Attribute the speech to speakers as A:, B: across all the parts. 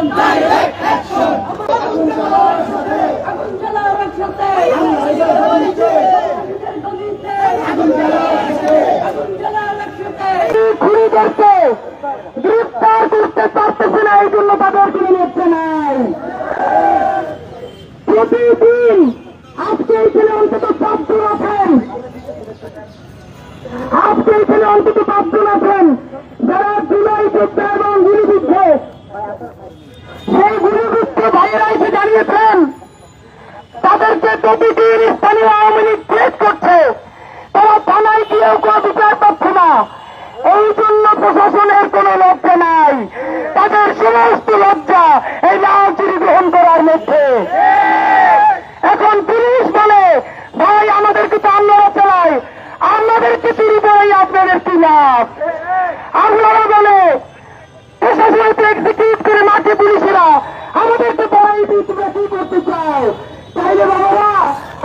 A: Action direct action আগুন জ্বালাও একসাথে আগুন জ্বালাও একসাথে আগুন জ্বালাও একসাথে আগুন
B: জ্বালাও একসাথে
A: খুনিদেরকে গ্রেফতার করতে পারতেছে না এই জন্য তাদের কিনে নিচ্ছে না প্রতিদিন আজকে এখানে অন্তত শব্দ রাখেন আজকে এখানে অন্তত শব্দ তাদেরকে প্রতিদিন স্থানীয় আওয়ামী লীগ থ্রেট করছে, তারা থানায় গিয়েও কোনো বিচার পাচ্ছে না। এই জন্য প্রশাসনের কোনো লজ্জা নাই। তাদের সমস্ত লজ্জা এই লাল চুরি গ্রহণ করার মধ্যে এখন পুলিশ বলে ভাই আমাদেরকে তো আপনারা চালাই আমাদেরকে চুরি করেই আপনাদের কি লাভ আপনারা বলে প্রশাসনকে এক্সিকিউট করে মাঠে পুলিশেরা আমাদেরকে বড়াই দিয়ে তোমরা কি করতে চাও তাইলে বাবারা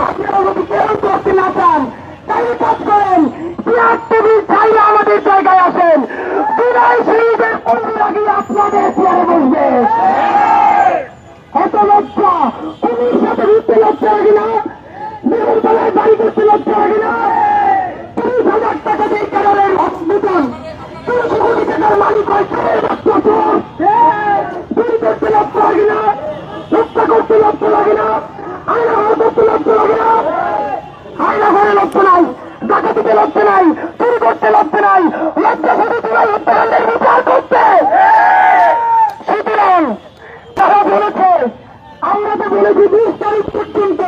A: আপনারা যদি কেউ করতে না চান তাইলে কাজ করেন চেয়ার টেবিল চাইলে আমাদের জায়গায় আসেন জুলাই শহীদের পনেরো আগে আপনাদের চেয়ারে বসবে এত লজ্জা পুলিশ সাথে ঘুরতে লজ্জা লাগে না মেয়ের বেলায় বাড়ি করতে লজ্জা লাগে না তিরিশ হাজার টাকা দিয়ে কেনারের বেতন তিনশো কোটি টাকার মালিক হয় ছেলের বাচ্চা চোর চুরি করতে লজ্জা লাগে না হত্যা করতে লজ্জা লাগে না আয়না ঘর করতে লজ্জা লাগে না আয়না ঘরে লজ্জা নাই চুরি করতে লজ্জা নাই লজ্জা শুধু তোমার হত্যাকাণ্ডের বিচার করতে আমরা তো বলেছি বিশ তারিখ পর্যন্ত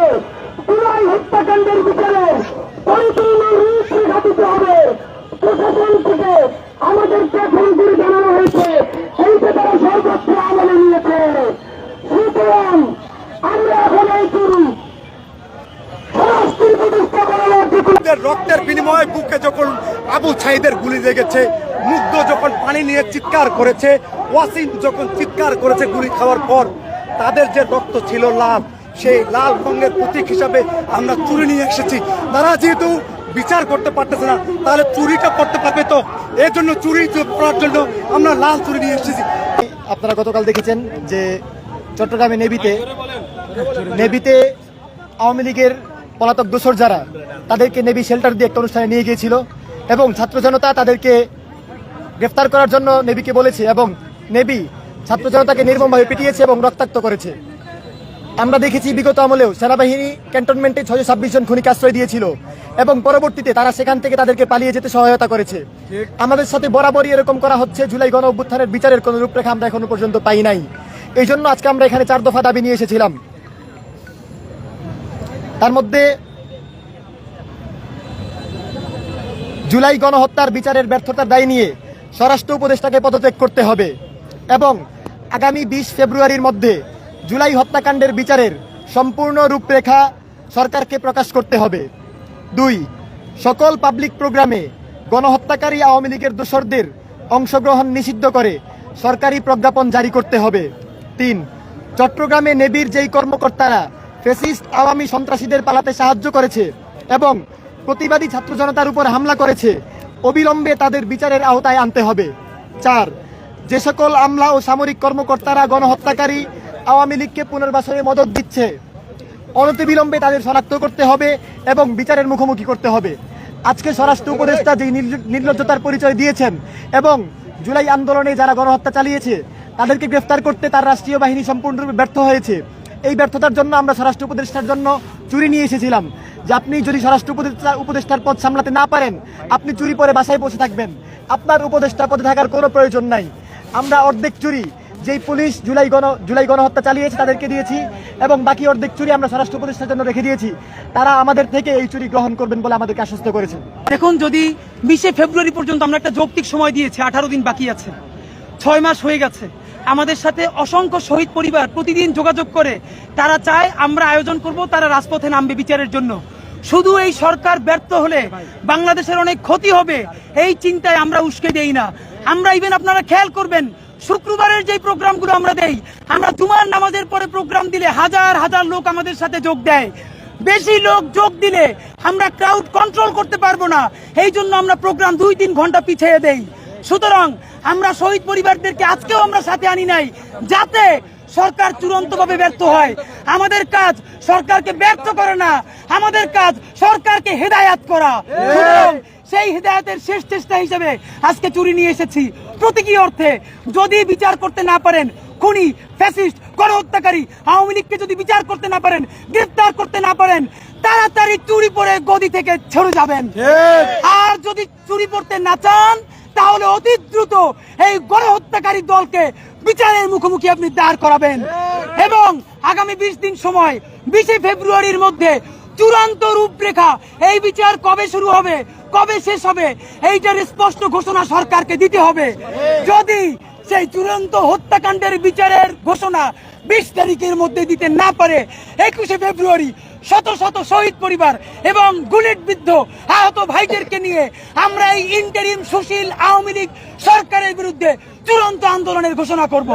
C: রক্তের বিনিময়ে বুকে যখন আবু ছাইদের গুলি লেগেছে, মুগ্ধ যখন পানি নিয়ে চিৎকার করেছে, ওয়াসিম যখন চিৎকার করেছে গুলি খাওয়ার পর, তাদের যে রক্ত ছিল লাল সেই লাল রঙের প্রতীক হিসাবে আমরা চুরি নিয়ে এসেছি। তারা যেহেতু বিচার করতে পারতেছে না, তাহলে চুরিটা করতে পারবে তো? এর জন্য চুরি করার জন্য আমরা লাল চুরি নিয়ে এসেছি।
D: আপনারা গতকাল দেখেছেন যে চট্টগ্রামে নেভিতে নেভিতে আওয়ামী লীগের পলাতক দোসর যারা, তাদেরকে নেভি শেল্টার দিয়ে একটা অনুষ্ঠানে নিয়ে গিয়েছিল এবং ছাত্র জনতা তাদেরকে গ্রেফতার করার জন্য নেভিকে বলেছে এবং নেভি ছাত্র জনতাকে নির্মমভাবে পিটিয়েছে এবং রক্তাক্ত করেছে। আমরা দেখেছি বিগত আমলেও সেনাবাহিনী ক্যান্টনমেন্টে ছয়শো ছাব্বিশ জন খুনিকে আশ্রয় দিয়েছিল এবং পরবর্তীতে তারা সেখান থেকে তাদেরকে পালিয়ে যেতে সহায়তা করেছে। আমাদের সাথে বরাবরই এরকম করা হচ্ছে, জুলাই গণ অভ্যুত্থানের বিচারের কোনো রূপরেখা আমরা এখনও পর্যন্ত পাই নাই। এই জন্য আজকে আমরা এখানে চার দফা দাবি নিয়ে এসেছিলাম। তার মধ্যে জুলাই গণহত্যার বিচারের ব্যর্থতার দায় নিয়ে স্বরাষ্ট্র উপদেষ্টাকে পদত্যাগ করতে হবে এবং আগামী বিশ ফেব্রুয়ারির মধ্যে জুলাই হত্যাকাণ্ডের বিচারের সম্পূর্ণ রূপরেখা সরকারকে প্রকাশ করতে হবে। দুই, সকল পাবলিক প্রোগ্রামে গণহত্যাকারী আওয়ামী লীগের দোসরদের অংশগ্রহণ নিষিদ্ধ করে সরকারি প্রজ্ঞাপন জারি করতে হবে। তিন, চট্টগ্রামে নেবির যেই কর্মকর্তারা ফেসিস্ট, আওয়ামী সন্ত্রাসীদের পালাতে সাহায্য করেছে এবং প্রতিবাদী ছাত্র জনতার উপর হামলা করেছে, অবিলম্বে তাদের বিচারের আওতায় আনতে হবে। চার, যে সকল আমলা ও সামরিক কর্মকর্তারা গণহত্যাকারী আওয়ামী লীগকে পুনর্বাসনে মদত দিচ্ছে। অনতিবিলম্বে তাদের শনাক্ত করতে হবে এবং বিচারের মুখোমুখি করতে হবে। আজকে স্বরাষ্ট্র উপদেষ্টা যে নির্ল- নির্লজ্জতার পরিচয় দিয়েছেন এবং জুলাই আন্দোলনে যারা গণহত্যা চালিয়েছে, তাদেরকে গ্রেফতার করতে তার রাষ্ট্রীয় বাহিনী সম্পূর্ণরূপে ব্যর্থ হয়েছে। এই ব্যর্থতার জন্য আমরা স্বরাষ্ট্র উপদেষ্টার জন্য চুরি নিয়ে এসেছিলাম। যে আপনি যদি স্বরাষ্ট্র উপদেষ্টা, উপদেষ্টার পদ সামলাতে না পারেন, আপনি চুরি পরে বাসায় বসে থাকবেন। আপনার উপদেষ্টা পদে থাকার কোনো প্রয়োজন নাই। আমরা অর্ধেক চুরি যেই পুলিশ জুলাই গণ, জুলাই গণহত্যা চালিয়েছে তাদেরকে দিয়েছি এবং বাকি অর্ধেক চুরি আমরা স্বরাষ্ট্র প্রতিষ্ঠার জন্য রেখে দিয়েছি। তারা আমাদের থেকে এই চুরি গ্রহণ করবেন বলে আমাদেরকে আশ্বস্ত করেছেন।
B: দেখুন, যদি বিশে ফেব্রুয়ারি পর্যন্ত আমরা একটা যৌক্তিক সময় দিয়েছি, আঠারো দিন বাকি আছে, ছয় মাস হয়ে গেছে, আমাদের সাথে অসংখ্য শহীদ পরিবার প্রতিদিন যোগাযোগ করে, তারা চায় আমরা আয়োজন করব, তারা রাজপথে নামবে বিচারের জন্য। শুধু এই সরকার ব্যর্থ হলে বাংলাদেশের অনেক ক্ষতি হবে, এই চিন্তায় আমরা উস্কে দেই না। আমরা ইভেন আপনারা খেয়াল করবেন শুক্রবারের যে প্রোগ্রামগুলো আমরা দেই, আমরা জুমার নামাজের পরে প্রোগ্রাম দিলে হাজার হাজার লোক আমাদের সাথে যোগ দেয়। বেশি লোক যোগ দিলে আমরা ক্রাউড কন্ট্রোল করতে পারব না। এই জন্য আমরা প্রোগ্রাম দুই তিন ঘণ্টা পিছিয়ে দেই। সুতরাং আমরা শহীদ পরিবারদেরকে আজকেও আমরা সাথে আনি নাই, যাতে সরকার চূড়ান্তভাবে ব্যর্থ হয়। আমাদের কাজ সরকারকে ব্যর্থ করে না। আমাদের কাজ সরকারকে হেদায়াত করা। সেই হেদায়তের শেষ চেষ্টা হিসেবে আজকে চুরি নিয়ে এসেছি। প্রতীকী অর্থে যদি বিচার করতে না পারেন খুনি ফ্যাসিস্ট গণহত্যাকারী আওয়ামী লীগকে যদি বিচার করতে না পারেন গ্রেফতার করতে না পারেন তাড়াতাড়ি চুরি পরে গদি থেকে সরে যাবেন। আর যদি চুরি পড়তে না চান তাহলে অতি দ্রুত এই গণহত্যাকারী দলকে বিচারের মুখোমুখি আপনি দাঁড় করাবেন। এবং আগামী বিশ দিন সময় বিশে ফেব্রুয়ারির মধ্যে চূড়ান্ত রূপরেখা এই বিচার কবে শুরু হবে কবে শেষ হবে এইটার স্পষ্ট ঘোষণা সরকারকে দিতে হবে। যদি সেই চূড়ান্ত হত্যাকাণ্ডের বিচারের ঘোষণা বিশ তারিখের মধ্যে দিতে না পারে একুশে ফেব্রুয়ারি শত শত শহীদ পরিবার এবং গুলেট বিদ্ধ আহত ভাইদেরকে নিয়ে আমরা এই ইন্টারিম সুশীল আওয়ামী লীগ সরকারের বিরুদ্ধে চূড়ান্ত আন্দোলনের ঘোষণা করব।